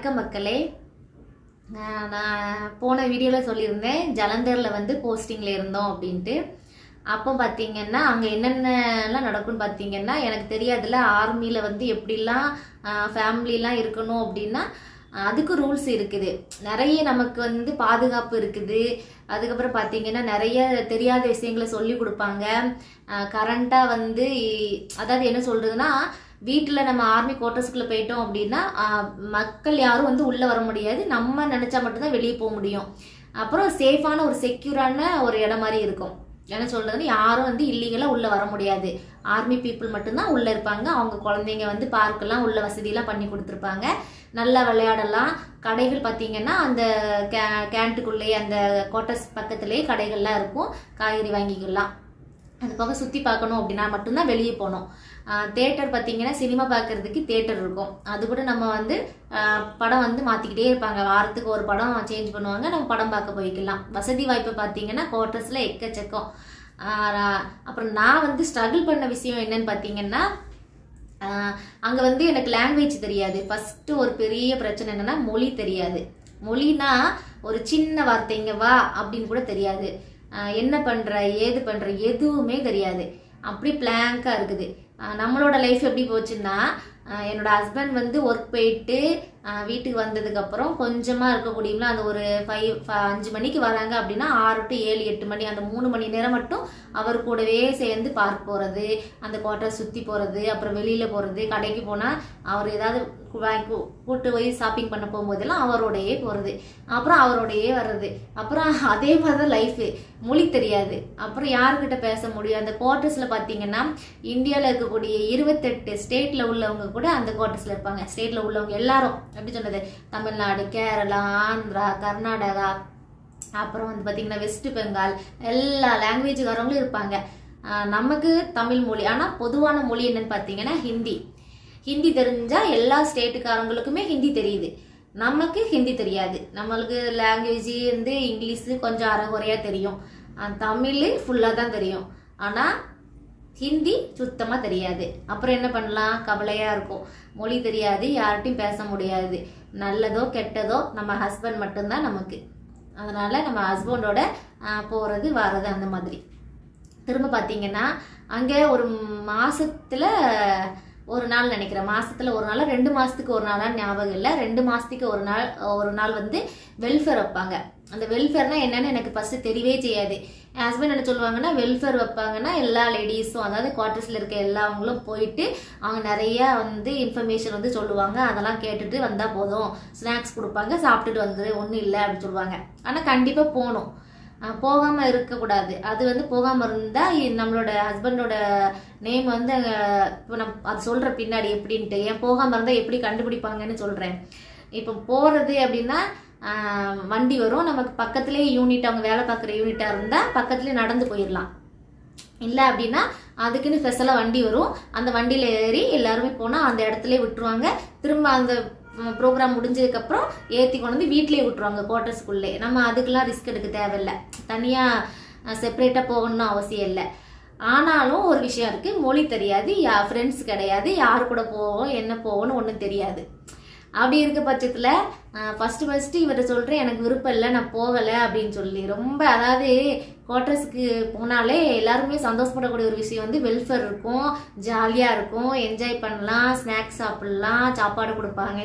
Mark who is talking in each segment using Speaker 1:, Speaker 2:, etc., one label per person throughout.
Speaker 1: வணக்கம் மக்களே. நான் போன வீடியோவில் சொல்லியிருந்தேன் ஜலந்தரில் வந்து போஸ்டிங்கில் இருந்தோம் அப்படின்ட்டு. அப்போ பார்த்தீங்கன்னா அங்கே என்னென்னலாம் நடக்கும்னு பார்த்தீங்கன்னா எனக்கு தெரியாதுல்ல ஆர்மியில் வந்து எப்படிலாம் ஃபேமிலிலாம் இருக்கணும் அப்படின்னா அதுக்கு ரூல்ஸ் இருக்குது. நிறைய நமக்கு வந்து பாதுகாப்பு இருக்குது. அதுக்கப்புறம் பார்த்தீங்கன்னா நிறைய தெரியாத விஷயங்களை சொல்லி கொடுப்பாங்க. கரண்ட்டாக வந்து அதாவது என்ன சொல்கிறதுனா வீட்டில் நம்ம ஆர்மி குவார்ட்டர்ஸ்குள்ளே போயிட்டோம் அப்படின்னா மக்கள் யாரும் வந்து உள்ளே வர முடியாது. நம்ம நினச்சா மட்டும்தான் வெளியே போக முடியும். அப்புறம் சேஃபான ஒரு செக்யூரான ஒரு இடம் மாதிரி இருக்கும். என்ன சொல்றதுன்னு யாரும் வந்து இல்லீகலாக உள்ளே வர முடியாது. ஆர்மி பீப்புள் மட்டும்தான் உள்ளே இருப்பாங்க. அவங்க குழந்தைங்க வந்து பார்க்கெல்லாம் உள்ள வசதியெல்லாம் பண்ணி கொடுத்துருப்பாங்க. நல்லா விளையாடலாம். கடைகள் பார்த்தீங்கன்னா அந்த கே கேண்ட்டுக்குள்ளேயே அந்த கோட்டர்ஸ் பக்கத்துலேயே கடைகள்லாம் இருக்கும். காய்கறி வாங்கிக்கலாம். அது போக சுற்றி பார்க்கணும் அப்படின்னா மட்டும்தான் வெளியே போகணும். தேட்டர் பார்த்தீங்கன்னா சினிமா பார்க்கறதுக்கு தேட்டர் இருக்கும். அது கூட நம்ம வந்து படம் வந்து மாற்றிக்கிட்டே இருப்பாங்க. வாரத்துக்கு ஒரு படம் சேஞ்ச் பண்ணுவாங்க. நம்ம படம் பார்க்க போய்க்கலாம். வசதி வாய்ப்பு பார்த்தீங்கன்னா குவார்ட்டர்ஸில் எக்கச்சக்கம். அப்புறம் நான் வந்து ஸ்ட்ரகிள் பண்ண விஷயம் என்னன்னு பார்த்தீங்கன்னா அங்கே வந்து எனக்கு லாங்குவேஜ் தெரியாது. ஃபஸ்ட்டு ஒரு பெரிய பிரச்சனை என்னென்னா மொழி தெரியாது. மொழினா ஒரு சின்ன வார்த்தைங்க வா அப்படின்னு கூட தெரியாது. என்ன பண்ணுற ஏது பண்ணுற எதுவுமே தெரியாது. அப்படி பிளாங்காக இருக்குது. நம்மளோட லைஃப் எப்படி போச்சுன்னா என்னோட ஹஸ்பண்ட் வந்து ஒர்க் போயிட்டு வீட்டுக்கு வந்ததுக்கப்புறம் கொஞ்சமாக இருக்கக்கூடியவங்கள அந்த ஒரு ஃபைவ் அஞ்சு மணிக்கு வராங்க அப்படின்னா ஆறு டு ஏழு எட்டு மணி அந்த மூணு மணி நேரம் மட்டும் அவர் கூடவே சேர்ந்து பார்க் போகிறது அந்த குவார்ட்டர் சுற்றி போகிறது அப்புறம் வெளியில் போகிறது கடைக்கு போனால் அவர் ஏதாவது வாங்கி கூட்டு போய் ஷாப்பிங் பண்ண போகும்போதெல்லாம் அவரோடையே போகிறது அப்புறம் அவரோடையே வர்றது. அப்புறம் அதே மாதிரி தான் லைஃபு மொழி தெரியாது. அப்புறம் யாருக்கிட்ட பேச முடியும்? அந்த குவார்ட்டர்ஸில் பார்த்தீங்கன்னா இந்தியாவில் இருக்கக்கூடிய இருபத்தெட்டு ஸ்டேட்டில் உள்ளவங்க கூட அந்த குவார்ட்டர்ஸில் இருப்பாங்க. ஸ்டேட்டில் உள்ளவங்க எல்லாரும். எப்படி சொன்னது தமிழ்நாடு கேரளா ஆந்திரா கர்நாடகா அப்புறம் வந்து பார்த்திங்கன்னா வெஸ்ட் பெங்கால் எல்லா லாங்குவேஜுக்காரவங்களும் இருப்பாங்க. நமக்கு தமிழ் மொழி. ஆனால் பொதுவான மொழி என்னன்னு பார்த்தீங்கன்னா ஹிந்தி. ஹிந்தி தெரிஞ்சால் எல்லா ஸ்டேட்டுக்காரங்களுக்குமே ஹிந்தி தெரியுது. நமக்கு ஹிந்தி தெரியாது. நம்மளுக்கு லாங்குவேஜ் வந்து இங்கிலீஷு கொஞ்சம் அறகுறையாக தெரியும். தமிழ் ஃபுல்லாக தான் தெரியும். ஆனால் ஹிந்தி சுத்தமாக தெரியாது. அப்புறம் என்ன பண்ணலாம்? கவலையாக இருக்கும். மொழி தெரியாது. யார்கிட்டையும் பேச முடியாது. நல்லதோ கெட்டதோ நம்ம ஹஸ்பண்ட் மட்டும்தான் நமக்கு. அதனால் நம்ம ஹஸ்பண்டோட போகிறது வர்றது அந்த மாதிரி. திரும்ப பார்த்தீங்கன்னா அங்கே ஒரு மாதத்தில் ஒரு நாள் நினைக்கிறேன். மாசத்துல ஒரு நாள் ரெண்டு மாசத்துக்கு ஒரு நாளா ஞாபகம் இல்லை. ரெண்டு மாசத்துக்கு ஒரு நாள் ஒரு நாள் வந்து வெல்ஃபேர் வைப்பாங்க. அந்த வெல்ஃபேர்னா என்னன்னு எனக்கு ஃபர்ஸ்ட் தெரியவே செய்யாது. ஹஸ்பண்ட் என்ன சொல்லுவாங்கன்னா வெல்ஃபேர் வைப்பாங்கன்னா எல்லா லேடிஸும் அதாவது குவார்ட்டர்ஸில் இருக்க எல்லாவங்களும் போயிட்டு அவங்க நிறைய வந்து இன்ஃபர்மேஷன் வந்து சொல்லுவாங்க. அதெல்லாம் கேட்டுட்டு வந்தால் போதும். ஸ்நாக்ஸ் கொடுப்பாங்க சாப்பிட்டுட்டு வந்துடு ஒன்றும் இல்லை அப்படின்னு சொல்லுவாங்க. ஆனால் கண்டிப்பாக போகணும். போகாமல் இருக்கக்கூடாது. அது வந்து போகாம இருந்தா நம்மளோட ஹஸ்பண்டோட நேம் வந்து இப்போ நம்ம அது சொல்ற பின்னாடி எப்படின்ட்டு ஏன் போகாம இருந்தா எப்படி கண்டுபிடிப்பாங்கன்னு சொல்றேன். இப்போ போறது அப்படின்னா வண்டி வரும். நமக்கு பக்கத்துலேயே யூனிட் அவங்க வேலை பார்க்குற யூனிட்டா இருந்தா பக்கத்துலேயே நடந்து போயிடலாம் இல்லை அப்படின்னா அதுக்குன்னு ஸ்பெஷலாக வண்டி வரும். அந்த வண்டியில் ஏறி எல்லாருமே போனால் அந்த இடத்துல விட்டுருவாங்க. திரும்ப அந்த ப்ரோக்ராம் முடிஞ்சதுக்கப்புறம் ஏற்றி கொண்டு வந்து வீட்டிலேயே விட்டுருவாங்க குவார்ட்டர்ஸ்குள்ளே நம்ம அதுக்கெல்லாம் ரிஸ்க் எடுக்க தேவையில்லை. தனியாக செப்பரேட்டாக போகணும்னு அவசியம் இல்லை. ஆனாலும் ஒரு விஷயம் இருக்குது மொழி தெரியாது யா ஃப்ரெண்ட்ஸ் கிடையாது யார் கூட போவோம் என்ன போவோம்னு ஒன்றும் தெரியாது. அப்படி இருக்க பட்சத்தில் ஃபஸ்ட்டு ஃபஸ்ட்டு இவர்கிட்ட சொல்கிறேன் எனக்கு விருப்பம் இல்லை நான் போகலை அப்படின்னு சொல்லி. ரொம்ப அதாவது குவார்ட்டர்ஸுக்கு போனாலே எல்லாருமே சந்தோஷப்படக்கூடிய ஒரு விஷயம் வந்து வெல்ஃபேர் இருக்கும் ஜாலியாக இருக்கும். என்ஜாய் பண்ணலாம் ஸ்நாக்ஸ் சாப்பிட்லாம் சாப்பாடு கொடுப்பாங்க.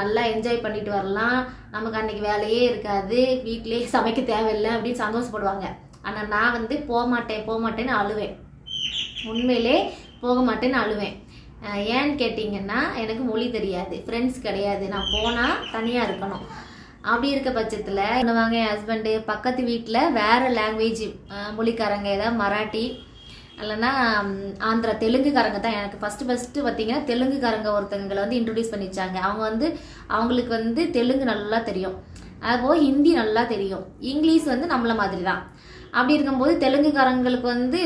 Speaker 1: நல்லா என்ஜாய் பண்ணிட்டு வரலாம். நமக்கு அன்னைக்கு வேலையே இருக்காது வீட்டிலேயே சமைக்க தேவையில்லை அப்படின்னு சந்தோஷப்படுவாங்க. ஆனால் நான் வந்து போக மாட்டேன் போக மாட்டேன்னு அழுவேன். உண்மையிலே போக மாட்டேன்னு அழுவேன். ஏன்னு கேட்டிங்கன்னா எனக்கு மொழி தெரியாது. ஃப்ரெண்ட்ஸ் கிடையாது. நான் போனால் தனியாக இருக்கணும். அப்படி இருக்க பட்சத்தில் பண்ணுவாங்க என் ஹஸ்பண்டு பக்கத்து வீட்டில் வேறு லாங்குவேஜ் மொழிக்காரங்க ஏதாவது மராட்டி இல்லைன்னா ஆந்திரா தெலுங்குக்காரங்க தான். எனக்கு ஃபஸ்ட்டு ஃபஸ்ட்டு பார்த்தீங்கன்னா தெலுங்குக்காரங்க ஒருத்தங்களை வந்து இன்ட்ரடியூஸ் பண்ணிச்சாங்க. அவங்க வந்து அவங்களுக்கு வந்து தெலுங்கு நல்லா தெரியும். அதுபோக ஹிந்தி நல்லா தெரியும். இங்கிலீஷ் வந்து நம்மள மாதிரி தான் அப்படி இருக்கும்போது தெலுங்குக்காரங்களுக்கு வந்து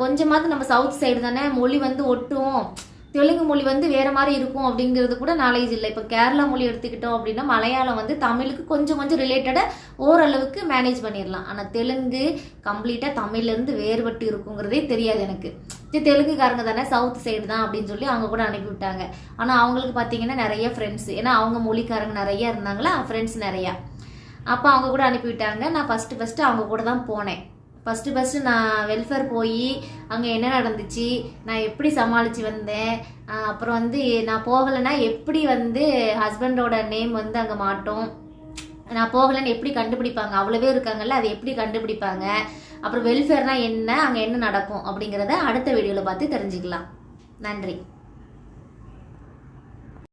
Speaker 1: கொஞ்சமாவது நம்ம சவுத் சைடு தானே மொழி வந்து ஒட்டும் தெலுங்கு மொழி வந்து வேற மாதிரி இருக்கும் அப்படிங்கிறது கூட நாலேஜ் இல்லை. இப்போ கேரளா மொழி எடுத்துக்கிட்டோம் அப்படின்னா மலையாளம் வந்து தமிழுக்கு கொஞ்சம் கொஞ்சம் ரிலேட்டடாக ஓரளவுக்கு மேனேஜ் பண்ணிடலாம். ஆனால் தெலுங்கு கம்ப்ளீட்டாக தமிழ்லேருந்து வேறுபட்டு இருக்குங்கிறதே தெரியாது எனக்கு. இது தெலுங்குக்காரங்க தானே சவுத் சைடு தான் அப்படின்னு சொல்லி அவங்க கூட அனுப்பிவிட்டாங்க. ஆனால் அவங்களுக்கு பார்த்தீங்கன்னா நிறைய ஃப்ரெண்ட்ஸ் ஏன்னா அவங்க மொழிக்காரங்க நிறைய இருந்தாங்களா? ஃப்ரெண்ட்ஸ் நிறையா. அப்போ அவங்க கூட அனுப்பிவிட்டாங்க. நான் ஃபஸ்ட்டு ஃபஸ்ட்டு அவங்க கூட தான் போனேன். ஃபஸ்ட்டு ஃபஸ்ட்டு நான் வெல்ஃபேர் போய் அங்கே என்ன நடந்துச்சு? நான் எப்படி சமாளித்து வந்தேன்? அப்புறம் வந்து நான் போகலைன்னா எப்படி வந்து ஹஸ்பண்டோட நேம் வந்து அங்கே மாட்டோம்? நான் போகலைன்னு எப்படி கண்டுபிடிப்பாங்க? அவ்வளவே இருக்காங்கல்ல அதை எப்படி கண்டுபிடிப்பாங்க? அப்புறம் வெல்ஃபேர்னால் என்ன? அங்கே என்ன நடக்கும்? அப்படிங்கிறத அடுத்த வீடியோவில் பார்த்து தெரிஞ்சுக்கலாம். நன்றி.